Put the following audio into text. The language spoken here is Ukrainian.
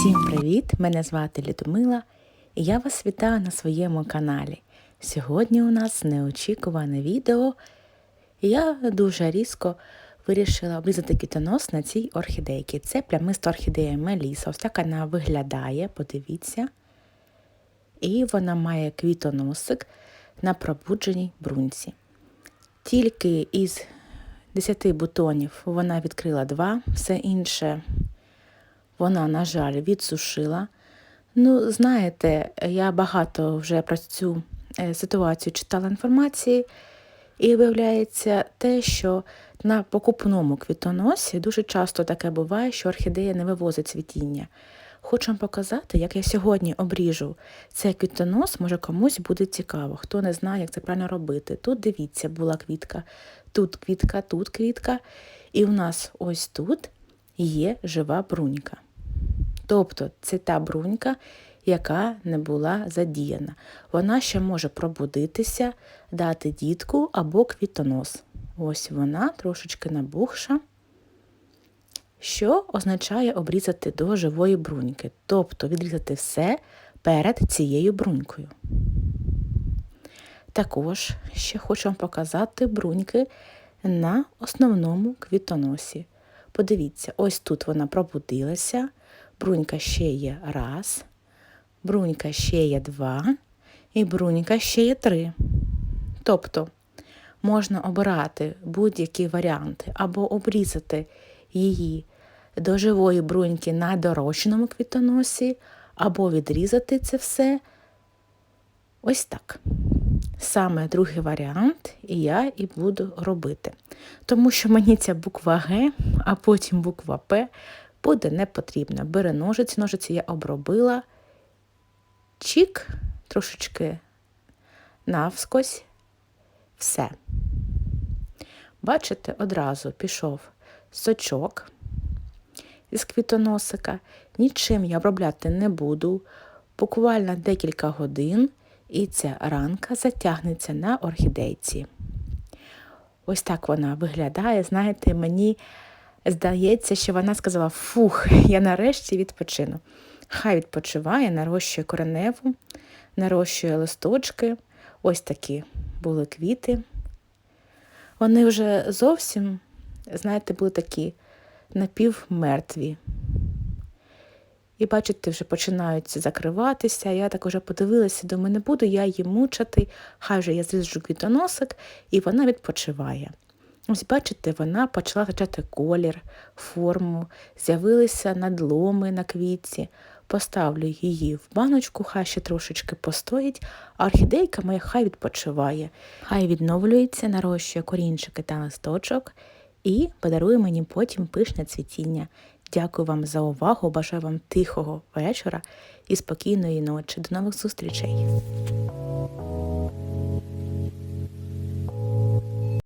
Всім привіт! Мене звати Людмила і я вас вітаю на своєму каналі. Сьогодні у нас неочікуване відео. Я дуже різко вирішила обрізати квітонос на цій орхідейці. Це плямиста орхідея Меліса. Ось так вона виглядає, подивіться. І вона має квітоносик на пробудженій брунці. Тільки із 10 бутонів вона відкрила два, все інше вона, на жаль, відсушила. Ну, знаєте, я багато вже про цю е, ситуацію читала інформації, і виявляється те, що на покупному квітоносі дуже часто таке буває, що орхідея не вивозить цвітіння. Хочу вам показати, як я сьогодні обріжу цей квітонос, може комусь буде цікаво, хто не знає, як це правильно робити. Тут дивіться, була квітка, тут квітка, тут квітка, і у нас ось тут є жива брунька. Тобто це та брунька, яка не була задіяна. Вона ще може пробудитися, дати дітку або квітонос. Ось вона трошечки набухша, що означає обрізати до живої бруньки, тобто відрізати все перед цією брунькою. Також ще хочу вам показати бруньки на основному квітоносі. Подивіться, ось тут вона пробудилася, брунька ще є раз, брунька ще є два, і брунька ще є три. Тобто можна обирати будь-які варіанти, або обрізати її до живої бруньки на дорощеному квітоносі, або відрізати це все ось так. Саме другий варіант і я і буду робити. Тому що мені ця буква Г, а потім буква П буде не потрібна. Бери ножиці, ножиці я обробила, чік, трошечки навскось, все. Бачите, одразу пішов сочок із квітоносика. Нічим я обробляти не буду. Буквально декілька годин, і ця ранка затягнеться на орхідейці. Ось так вона виглядає. Знаєте, мені здається, що вона сказала: Фух, я нарешті відпочину. Хай відпочиває, нарощує кореневу, нарощує листочки. Ось такі були квіти. Вони вже зовсім, знаєте, були такі напівмертві. І бачите, вже починають закриватися. Я так уже подивилася, думаю, не буду я її мучати, хай вже я зріжу квітоносик, і вона відпочиває. Ось, бачите, вона почала втрачати колір, форму, з'явилися надломи на квітці. Поставлю її в баночку, хай ще трошечки постоїть, а орхідейка моя хай відпочиває, хай відновлюється, нарощує корінчики та листочок і подарує мені потім пишне цвітіння. Дякую вам за увагу, бажаю вам тихого вечора і спокійної ночі. До нових зустрічей!